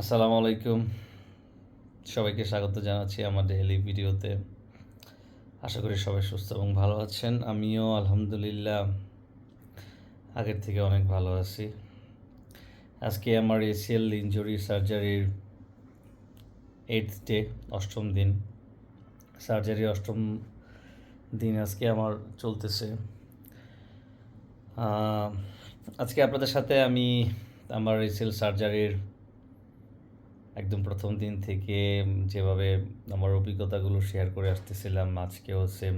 আসসালামু আলাইকুম। সবাইকে স্বাগত জানাচ্ছি আমার ডেইলি ভিডিওতে। আশা করি সবাই সুস্থ এবং ভালো আছেন। আমিও আলহামদুলিল্লাহ আগের থেকে অনেক ভালো আছি। আজকে আমার এসিএল ইঞ্জুরি সার্জারির এইট ডে অষ্টম দিন। সার্জারি অষ্টম দিন আজকে আমার চলতেছে। আজকে আপনাদের সাথে আমি আমার এসিএল সার্জারির একদম প্রথম দিন থেকে যেভাবে আমার অভিজ্ঞতাগুলো শেয়ার করে আসতেছিলাম আজকেও সেম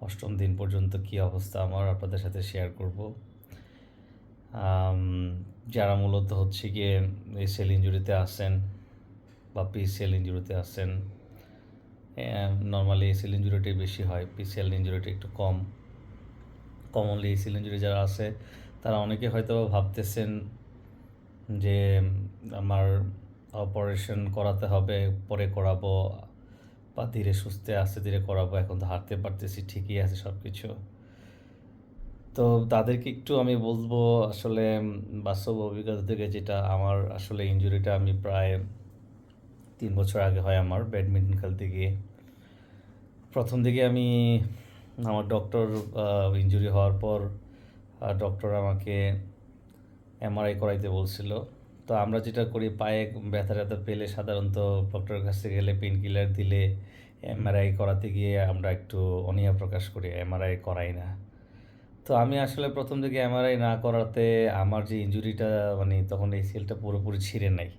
অষ্টম দিন পর্যন্ত কী অবস্থা আমার আপনাদের সাথে শেয়ার করব। যারা মূলত হচ্ছে গিয়ে সেল ইঞ্জুরিতে আসেন বা পিসিএল ইঞ্জুরিতে আসেন নর্মালি এসএল ইঞ্জুরিটাই বেশি হয় পিসিএল ইঞ্জুরিটা একটু কম। কমনলি এসএল ইঞ্জুরি যারা আছে, তারা অনেকে হয়তো ভাবতেছেন যে আমার অপারেশন করাতে হবে, পরে করাবো, বা ধীরে সুস্থে আস্তে ধীরে করাবো, এখন তো হাঁটতে পারতেছি, ঠিকই আছে সব কিছু তো তাদেরকে একটু আমি বলব, আসলে বাস্তব অভিজ্ঞতা থেকে যেটা আমার আসলে ইনজুরিটা আমি প্রায় তিন বছর আগে হয় আমার ব্যাডমিন্টন খেলতে গিয়ে। প্রথম দিকে আমি আমার ডক্টর ইনজুরি হওয়ার পর ডক্টর আমাকে এমআরআই করাইতে বলছিল। তো আমরা যেটা করি, পায়ে ব্যথা ট্যাথা পেলে সাধারণত ডক্টরের কাছে গেলে পেন কিলার দিলে এমআরআই করাতে গিয়ে আমরা একটু অনীহা প্রকাশ করি এমআরআই করাই না। তো আমি আসলে প্রথম দিকে এমআরআই না করাতে আমার যে ইনজুরিটা মানে তখন এই সেলটা পুরোপুরি ছিঁড়ে নাই।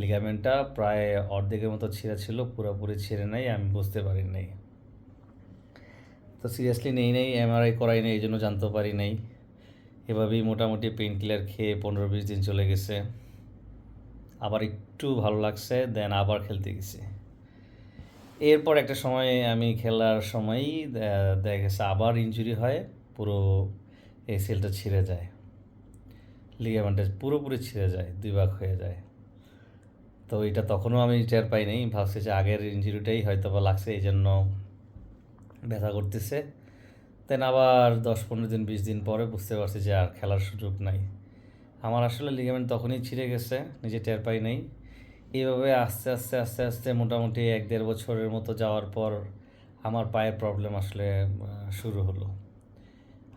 লিগামেন্টটা প্রায় অর্ধেকের মতো ছিঁড়া ছিল, পুরোপুরি ছিঁড়ে নাই, আমি বুঝতে পারি নাই। তো সিরিয়াসলি নেই নেই এমআরআই করাই নেই, এই জন্য জানতে পারি নাই। এভাবেই মোটামুটি পেন কিলার খেয়ে পনেরো বিশ দিন চলে গেছে। আবার একটু ভালো লাগছে দেন আবার খেলতে গেছি। এরপর একটা সময় আমি খেলার সময়ই দেখা গেছে আবার ইঞ্জুরি হয়, পুরো এই সেলটা ছিঁড়ে যায়। লিগামেন্টে পুরোপুরি ছিঁড়ে যায়, দুই ভাগ হয়ে যায়। তো এটা তখনও আমি টের পাই নাই ভাবছি যে আগের ইনজুরিটাই হয়তো বা লাগছে, এই জন্য ব্যথা করতেছে। দেন আবার দশ পনেরো দিন, বিশ দিন পরে বুঝতে পারছি যে আর খেলার সুযোগ নাই। আমার আসলে লিগামেন্ট তখনই ছিঁড়ে গেছে, নিজে টের পাই নাই। এইভাবে আস্তে আস্তে আস্তে আস্তে মোটামুটি এক দেড় বছরের মতো যাওয়ার পর আমার পায়ের প্রবলেম আসলে শুরু হলো।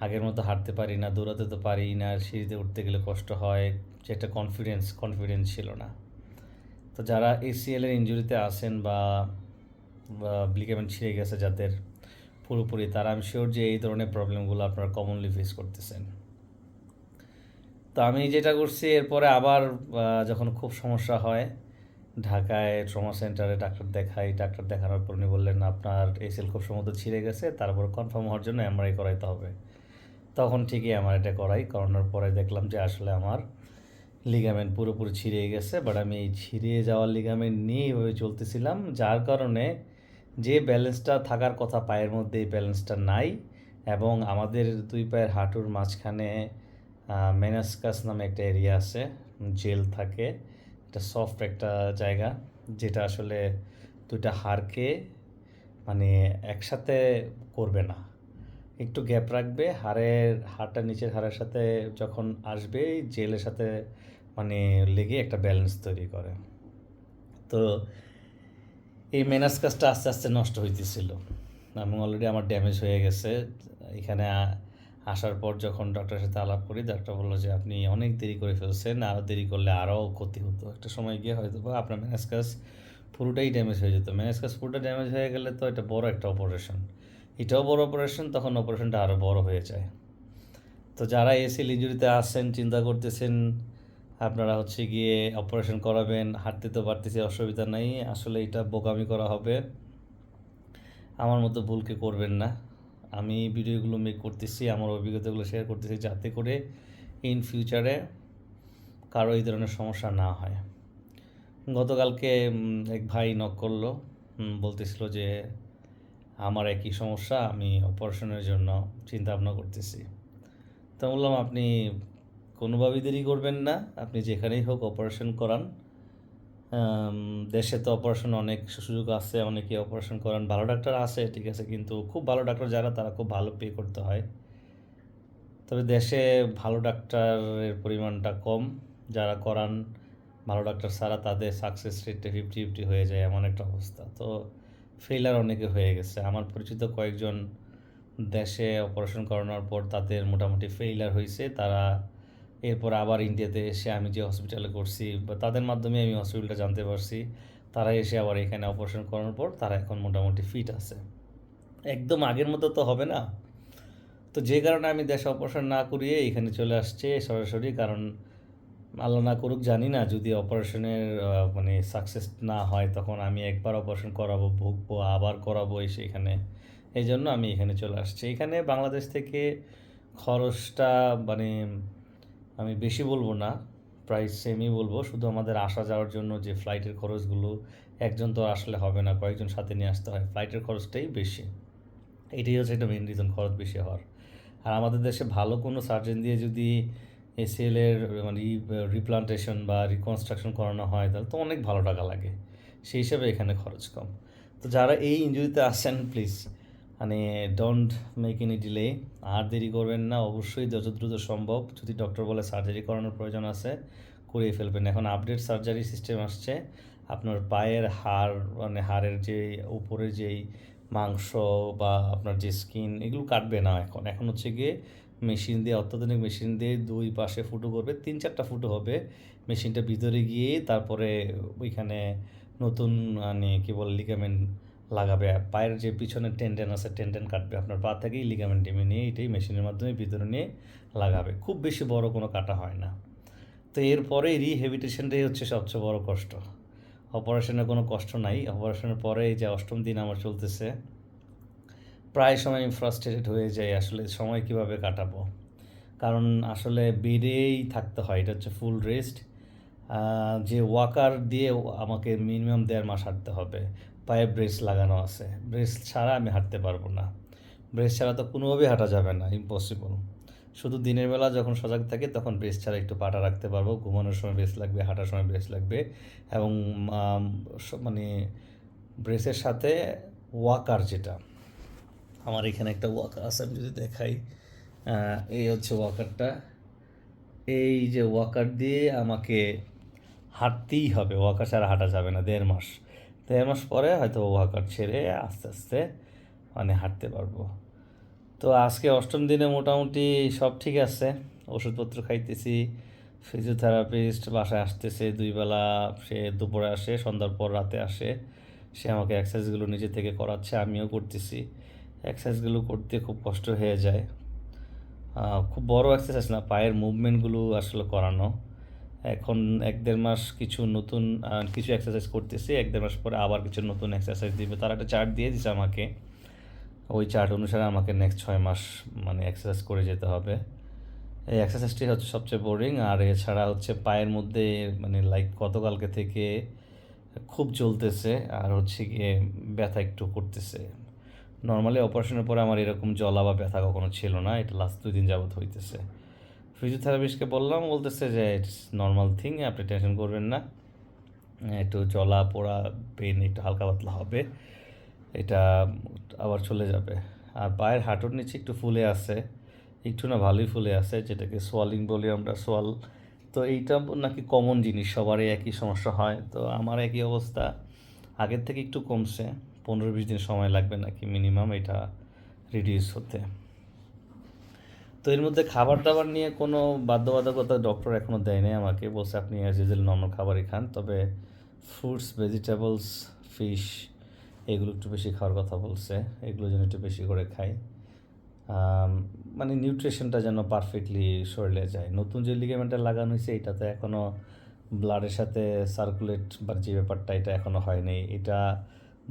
আগের মতো হাঁটতে পারি না, দৌড়াতে তো পারি না, সিঁড়িতে উঠতে গেলে কষ্ট হয় যে একটা কনফিডেন্স কনফিডেন্স ছিল না। তো যারা এসিএল এর ইঞ্জুরিতে আসেন বা লিগামেন্ট ছিঁড়ে গেছে যাদের পুরোপুরি, তারা আমি শিওর যে এই ধরনের প্রবলেমগুলো আপনারা কমনলি ফেস করতেছেন। তো আমি যেটা করছি, এরপরে আবার যখন খুব সমস্যা হয়, ঢাকায় ট্রমা সেন্টারে ডাক্তার দেখাই, ডাক্তার দেখানোর পর উনি বললেন, আপনার এসএল খুব সম্ভবত ছিঁড়ে গেছে, তারপর কনফার্ম হওয়ার জন্য এমআরআই করাইতে হবে। তখন ঠিকই এমআরআইটা করাই, করানোর পরে দেখলাম যে আসলে আমার লিগামেন্ট পুরোপুরি ছিঁড়ে গেছে বাট আমি এই ছিঁড়ে যাওয়ার লিগামেন্ট নিয়ে এইভাবে চলতেছিলাম, যার কারণে যে ব্যালেন্সটা থাকার কথা পায়ের মধ্যে এই ব্যালেন্সটা নাই, এবং আমাদের দুই পায়ের হাঁটুর মাঝখানে মেনাসকাস নামে একটা এরিয়া আছে, জেল থাকে। এটা সফট একটা জায়গা, যেটা আসলে দুইটা হাড়কে মানে একসাথে করবে না। একটু গ্যাপ রাখবে হাড়ের হাড়টা নিচের হাড়ের সাথে যখন আসবে, জেলের সাথে মানে লেগে একটা ব্যালেন্স তৈরি করে। তো এই মেনাসকাসটা আস্তে আস্তে নষ্ট হইতেছিল। এবং অলরেডি আমার ড্যামেজ হয়ে গেছে। এখানে আসার পর যখন ডক্টরের সাথে আলাপ করি ডাক্তার বলল যে, আপনি অনেক দেরি করে ফেলছেন আরও দেরি করলে আরও ক্ষতি হতো। একটা সময় গিয়ে হয়তো বা আপনার মেনাসকাস পুরোটাই ড্যামেজ হয়ে যেত। মেনাসকাস পুরোটা ড্যামেজ হয়ে গেলে তো এটা বড় একটা অপারেশন এটাও বড় অপারেশন তখন অপারেশনটা আরও বড় হয়ে যায়। তো যারা এসিল ইঞ্জুরিতে আসছেন চিন্তা করতেছেন, আপনারা হচ্ছে গিয়ে অপারেশন করাবেন, হাঁটতে তো পারতেছি, অসুবিধা নাই, আসলে এটা বোকামি করা হবে। আমার মতো ভুলকে করবেন না। আমি ভিডিওগুলো মেক করতেছি, আমার অভিজ্ঞতাগুলো শেয়ার করতেছি যাতে করে ইন ফিউচারে কারও এই ধরনের সমস্যা না হয়। গতকালকে এক ভাই নক করল বলতেছিল যে আমার একই সমস্যা, আমি অপারেশনের জন্য চিন্তা ভাবনা করতেছি। তো বললাম, আপনি কোনোভাবেই দেরি করবেন না, আপনি যেখানেই হোক অপারেশন করান। দেশে তো অপারেশন অনেক সুযোগ আছে অনেকে অপারেশন করান। ভালো ডাক্তার আছে, ঠিক আছে, কিন্তু খুব ভালো ডাক্তার যারা, তারা খুব ভালো পে করতে হয়। তবে দেশে ভালো ডাক্তারের পরিমাণটা কম, যারা করান ভালো ডাক্তার ছাড়া তাদের সাকসেস রেটটা ফিফটি ফিফটি হয়ে যায়, এমন একটা অবস্থা। তো ফেলার অনেকে হয়ে গেছে। আমার পরিচিত কয়েকজন দেশে অপারেশন করানোর পর তাদের মোটামুটি ফেইলার হয়েছে। তারা এরপর আবার ইন্ডিয়াতে এসে আমি যে হসপিটালে করছি, বা তাদের মাধ্যমে আমি হসপিটালটা জানতে পারছি। তারা এসে আবার এখানে অপারেশন করানোর পর তারা এখন মোটামুটি ফিট আছে। একদম আগের মতো তো হবে না। তো যে কারণে আমি দেশে অপারেশন না করিয়ে এখানে চলে আসছে সরাসরি, কারণ আল্লাহ না করুক জানি না, যদি অপারেশনের মানে সাকসেস না হয়, তখন আমি একবার অপারেশন করাবো, ভুগবো, আবার করাবো এসে এখানে। এই জন্য আমি এখানে চলে আসছি। এখানে বাংলাদেশ থেকে খরচটা মানে আমি বেশি বলব না প্রাইস সেমই বলব। শুধু আমাদের আসা যাওয়ার জন্য যে ফ্লাইটের খরচগুলো, একজন তো আসলে হবে না, কয়েকজন সাথে নিয়ে আসতে হয়। ফ্লাইটের খরচটাই বেশি। এটাই হচ্ছে একটা মেন রিজন খরচ বেশি হওয়ার। আর আমাদের দেশে ভালো কোনো সার্জন দিয়ে যদি এসিএলের মানে রিপ্লান্টেশন বা রিকনস্ট্রাকশন করানো হয়, তাহলে তো অনেক ভালো টাকা লাগে। সেই হিসাবে এখানে খরচ কম। তো যারা এই ইঞ্জুরিতে আসেন প্লিজ মানে ডোন্ট মেক এনি ডিলে আর দেরি করবেন না, অবশ্যই যত দ্রুত সম্ভব, যদি ডক্টর বলে সার্জারি করানোর প্রয়োজন আছে, করিয়ে ফেলবেন। এখন আপডেট সার্জারি সিস্টেম আসছে, আপনার পায়ের হাড় মানে হাড়ের যে উপরের যেই মাংস বা আপনার যে স্কিন এগুলো কাটবে না এখন। এখন হচ্ছে গিয়ে মেশিন দিয়ে, অত্যাধুনিক মেশিন দিয়ে দুই পাশে ফুটো করবে, তিন চারটা ফুটো হবে। মেশিনটা ভিতরে গিয়ে তারপরে ওইখানে নতুন মানে কী বলে লিগামেন্ট লাগাবে। পায়ের যে পিছনে টেন্ডেন আছে টেন্ডেন কাটবে আপনার পা থেকেই লিগামেন্ট টেমে নিয়ে এটাই মেশিনের মাধ্যমে ভিতরে নিয়ে লাগাবে। খুব বেশি বড় কোনো কাটা হয় না। তো এরপরে রিহেবিটেশনটাই হচ্ছে সবচেয়ে বড় কষ্ট। অপারেশনের কোনো কষ্ট নাই। অপারেশনের পরে যে অষ্টম দিন আমার চলতেছে, প্রায় সময় আমি ফ্রাস্ট্রেটেড হয়ে যাই, আসলে সময় কীভাবে কাটাবো? কারণ আসলে বেডেই থাকতে হয়, এটা হচ্ছে ফুল রেস্ট যে ওয়াকার দিয়ে আমাকে মিনিমাম দেড় মাস হাঁটতে হবে। পায়ে ব্রেস লাগানো আছে। ব্রেস ছাড়া আমি হাঁটতে পারব না। ব্রেস ছাড়া তো কোনোভাবেই হাঁটা যাবে না ইম্পসিবল শুধু দিনের বেলা যখন সজাগ থাকে, তখন ব্রেস ছাড়া একটু পাটা রাখতে পারব। ঘুমানোর সময় ব্রেস লাগবে, হাঁটার সময় ব্রেস লাগবে এবং মানে ব্রেসের সাথে ওয়াকার যেটা, আমার এখানে একটা ওয়াকার আছে, আমি যদি দেখাই এই হচ্ছে ওয়াকারটা এই যে ওয়াকার দিয়ে আমাকে হাঁটতেই হবে ওয়াকার ছাড়া হাঁটা যাবে না, দেড় মাস। দেড় মাস পরে হয়তো ওয়াকার ছেড়ে আস্তে আস্তে মানে হাঁটতে পারব। তো আজকে অষ্টম দিনে মোটামুটি সব ঠিক আছে। ওষুধপত্র খাইতেছি ফিজিওথেরাপিস্ট বাসায় আসতেছে, দুই বেলা সে দুপুরে আসে, সন্ধ্যার পর রাতে আসে। সে আমাকে এক্সারসাইজগুলো নিজে থেকে করাচ্ছে, আমিও করতেছি। এক্সারসাইজগুলো করতে খুব কষ্ট হয়ে যায়। খুব বড় এক্সারসাইজ না, পায়ের মুভমেন্টগুলো আসলে করানো। এখন এক দেড় মাস কিছু নতুন কিছু এক্সারসাইজ করতেছি, এক দেড় মাস পরে আবার কিছু নতুন এক্সারসাইজ দিবে। তারা একটা চার্ট দিয়ে দিচ্ছে আমাকে। ওই চার্ট অনুসারে আমাকে নেক্সট ছয় মাস মানে এক্সারসাইজ করে যেতে হবে। এই এক্সারসাইজটি হচ্ছে সবচেয়ে বোরিং আর এছাড়া হচ্ছে পায়ের মধ্যে মানে লাইক গতকালকে থেকে খুব চলতেছে আর হচ্ছে গিয়ে ব্যথা একটু করতেছে। নর্মালি অপারেশনের পরে আমার এরকম জ্বলা বা ব্যথা কখনো ছিল না, এটা লাস্ট দুই দিন যাবত হইতেছে। ফিজিওথেরাপিস্টকে বললাম, বলতেছে যে ইটস নর্মাল থিং আপনি টেনশন করবেন না। একটু জ্বলা পোড়া পেন একটু হালকা পাতলা হবে। এটা আবার চলে যাবে। আর পায়ের হাঁটুর নিচে একটু ফুলে আছে। একটু না ভালোই ফুলে আছে, যেটাকে সোয়ালিং বলি আমরা সোয়াল তো এইটা নাকি কমন জিনিস, সবারই একই সমস্যা হয়। তো আমার একই অবস্থা। আগের থেকে একটু কমছে। পনেরো বিশ দিন সময় লাগবে নাকি মিনিমাম এটা রিডিউস হতে। তো এর মধ্যে খাবার দাবার নিয়ে কোনো বাধ্যবাধকতা ডক্টর এখনও দেয় নাই আমাকে। বলছে, আপনি অ্যাজ ইউজুয়াল নর্মাল খাবারই খান, তবে ফ্রুটস ভেজিটেবলস ফিশ এগুলো একটু বেশি খাওয়ার কথা বলছে। এগুলো যেন একটু বেশি করে খাই। মানে নিউট্রিশনটা যেন পারফেক্টলি শরীরে যায়। নতুন যে লিগামেন্টটা লাগানো হয়েছে, এটা তো এখনও ব্লাডের সাথে সার্কুলেট বা যে ব্যাপারটা এটা এখনও হয়নি। এটা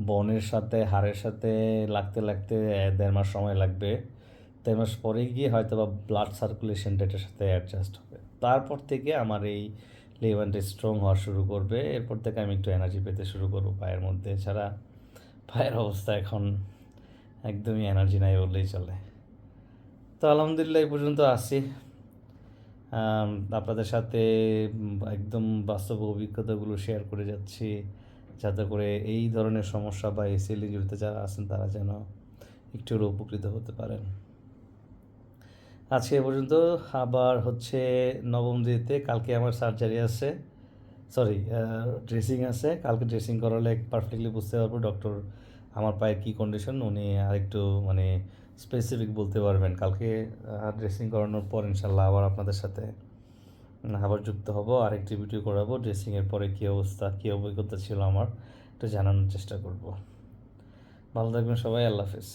বনের সাথে, হাড়ের সাথে লাগতে লাগতে দেড় মাস সময় লাগবে। দেড় মাস পরে গিয়ে হয়তো বা ব্লাড সার্কুলেশনটা এটার সাথে অ্যাডজাস্ট হবে। তারপর থেকে আমার এই লেভেনটা স্ট্রং হওয়া শুরু করবে। এরপর থেকে আমি একটু এনার্জি পেতে শুরু করব পায়ের মধ্যে। এছাড়া পায়ের অবস্থা এখন একদমই এনার্জি নাই বললেই চলে। তো আলহামদুলিল্লাহ এই পর্যন্ত আসি আপনাদের সাথে একদম বাস্তব অভিজ্ঞতাগুলো শেয়ার করে যাচ্ছি। যাতে করে এই ধরনের সমস্যা বা এসিএল ইঞ্জুরিতে যারা আছেন, তারা যেন একটু উপকৃত হতে পারেন। আজকে পর্যন্ত। আবার হচ্ছে নবম দিতে কালকে আমার সার্জারি আছে। সরি ড্রেসিং আছে। কালকে ড্রেসিং করালে পারফেক্টলি বুঝতে পারব ডক্টর আমার পায়ের কী কন্ডিশন উনি আরেকটু মানে স্পেসিফিক বলতে পারবেন। কালকে ড্রেসিং করানোর পর ইনশাল্লাহ আবার আপনাদের সাথে আবার যুক্ত হব, আরেকটি ভিডিও করাবো। ড্রেসিংয়ের পরে কী অবস্থা, কী অভিজ্ঞতা ছিল আমার, একটু জানানোর চেষ্টা করব। ভালো থাকবেন সবাই, আল্লাহ হাফিজ।